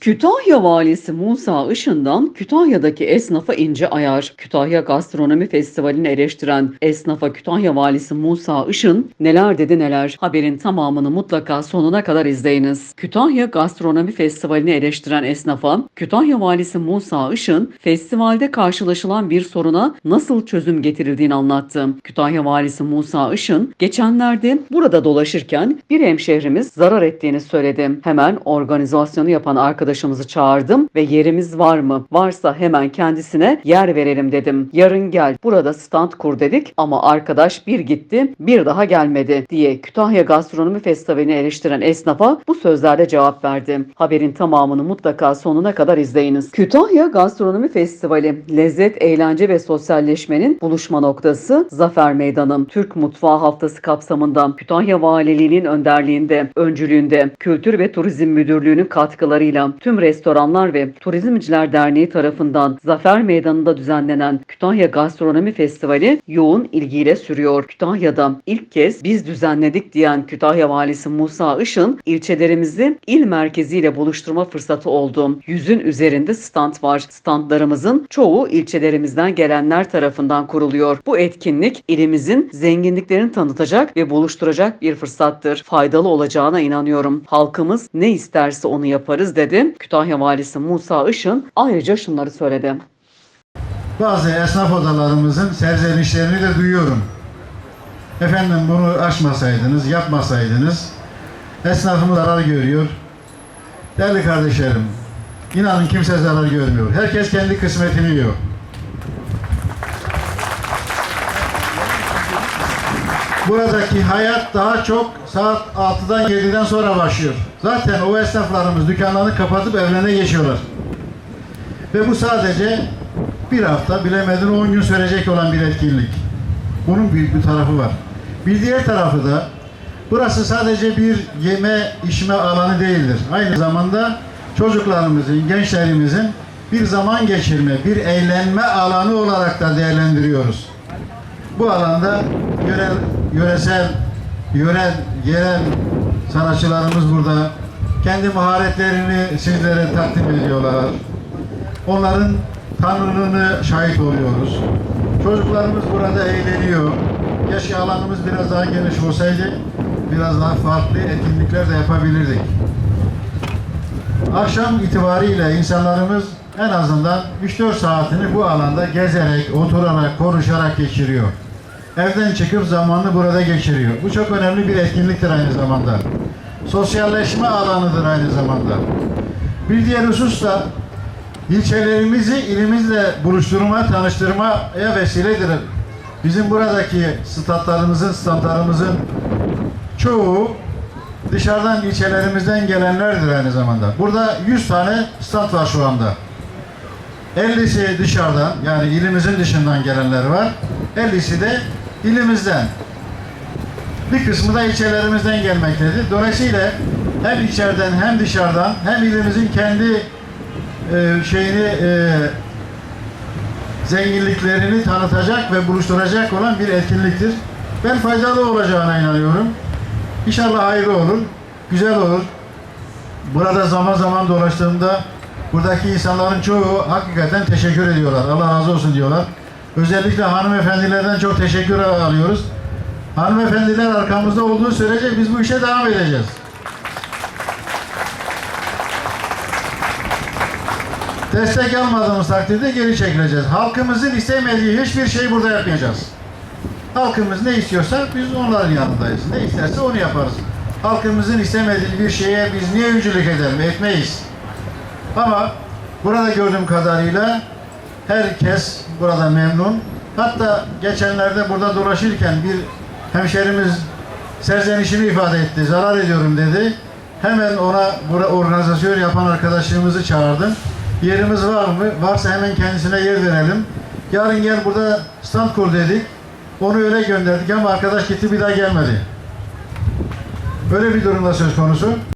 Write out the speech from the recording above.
Kütahya Valisi Musa Işın'dan Kütahya'daki esnafa ince ayar. Kütahya Gastronomi Festivali'ni eleştiren esnafa Kütahya Valisi Musa Işın neler dedi neler. Haberin tamamını mutlaka sonuna kadar izleyiniz. Kütahya Gastronomi Festivali'ni eleştiren esnafa Kütahya Valisi Musa Işın festivalde karşılaşılan bir soruna nasıl çözüm getirildiğini anlattı. Kütahya Valisi Musa Işın geçenlerde burada dolaşırken bir hemşehrimiz zarar ettiğini söyledi. Hemen organizasyonu yapan arkadaşımızı çağırdım ve yerimiz var mı? Varsa hemen kendisine yer verelim dedim. Yarın gel burada stand kur dedik ama arkadaş bir gitti bir daha gelmedi diye Kütahya Gastronomi Festivali'ni eleştiren esnafa bu sözlerle cevap verdi. Haberin tamamını mutlaka sonuna kadar izleyiniz. Kütahya Gastronomi Festivali lezzet, eğlence ve sosyalleşmenin buluşma noktası Zafer Meydanı. Türk Mutfağı Haftası kapsamında Kütahya Valiliği'nin önderliğinde, öncülüğünde Kültür ve Turizm Müdürlüğü'nün katkılarıyla tüm restoranlar ve Turizmciler Derneği tarafından Zafer Meydanı'nda düzenlenen Kütahya Gastronomi Festivali yoğun ilgiyle sürüyor. Kütahya'da ilk kez biz düzenledik diyen Kütahya Valisi Musa Işın ilçelerimizi il merkeziyle buluşturma fırsatı oldu. Yüzün üzerinde stand var. Standlarımızın çoğu ilçelerimizden gelenler tarafından kuruluyor. Bu etkinlik ilimizin zenginliklerini tanıtacak ve buluşturacak bir fırsattır. Faydalı olacağına inanıyorum. Halkımız ne isterse onu yaparız dedi. Kütahya Valisi Musa Işın ayrıca şunları söyledi. Bazı esnaf odalarımızın serzenişlerini de duyuyorum. Efendim bunu aşmasaydınız, yapmasaydınız esnafımız zarar görüyor. Değerli kardeşlerim, inanın kimse zarar görmüyor. Herkes kendi kısmetini yiyor. Buradaki hayat daha çok saat 6'dan 7'den sonra başlıyor. Zaten o esnaflarımız dükkanlarını kapatıp evlerine geçiyorlar. Ve bu sadece bir hafta bilemedin 10 gün sürecek olan bir etkinlik. Bunun büyük bir tarafı var. Bir diğer tarafı da burası sadece bir yeme içme alanı değildir. Aynı zamanda çocuklarımızın, gençlerimizin bir zaman geçirme, bir eğlenme alanı olarak da değerlendiriyoruz. Bu alanda yörel, yöresel, yörel, yerel sanatçılarımız burada kendi maharetlerini sizlere takdim ediyorlar. Onların tanrılığını şahit oluyoruz. Çocuklarımız burada eğleniyor. Keşke alanımız biraz daha geniş olsaydı biraz daha farklı etkinlikler de yapabilirdik. Akşam itibariyle insanlarımız en azından 3-4 saatini bu alanda gezerek, oturarak, konuşarak geçiriyor. Evden çıkıp zamanını burada geçiriyor. Bu çok önemli bir etkinliktir aynı zamanda. Sosyalleşme alanıdır aynı zamanda. Bir diğer husus da ilçelerimizi ilimizle buluşturma, tanıştırmaya vesiledir. Bizim buradaki statlarımızın, standlarımızın çoğu dışarıdan ilçelerimizden gelenlerdir aynı zamanda. Burada 100 tane stand var şu anda. 50'si dışarıdan yani ilimizin dışından gelenler var. 50'si de ilimizden. Bir kısmı da ilçelerimizden gelmektedir. Dolayısıyla hem içeriden hem dışarıdan hem ilimizin kendi e, şeyini e, zenginliklerini tanıtacak ve buluşturacak olan bir etkinliktir. Ben faydalı olacağına inanıyorum. İnşallah hayırlı olur, güzel olur. Burada zaman zaman dolaştığımda buradaki insanların çoğu hakikaten teşekkür ediyorlar. Allah razı olsun diyorlar. Özellikle hanımefendilerden çok teşekkür alıyoruz. Hanımefendiler arkamızda olduğu sürece biz bu işe devam edeceğiz. Destek almadığımız takdirde geri çekileceğiz. Halkımızın istemediği hiçbir şey burada yapmayacağız. Halkımız ne istiyorsa biz onların yanındayız. Ne isterse onu yaparız. Halkımızın istemediği bir şeye biz niye öncülük edelim? Etmeyiz. Ama burada gördüğüm kadarıyla herkes burada memnun. Hatta geçenlerde burada dolaşırken bir hemşerimiz serzenişini ifade etti. Zarar ediyorum dedi. Hemen ona burada organizasyon yapan arkadaşlarımızı çağırdım. Yerimiz var mı? Varsa hemen kendisine yer verelim. Yarın gel burada stand kur dedik. Onu öyle gönderdik ama arkadaş gitti bir daha gelmedi. Böyle bir durumda söz konusu.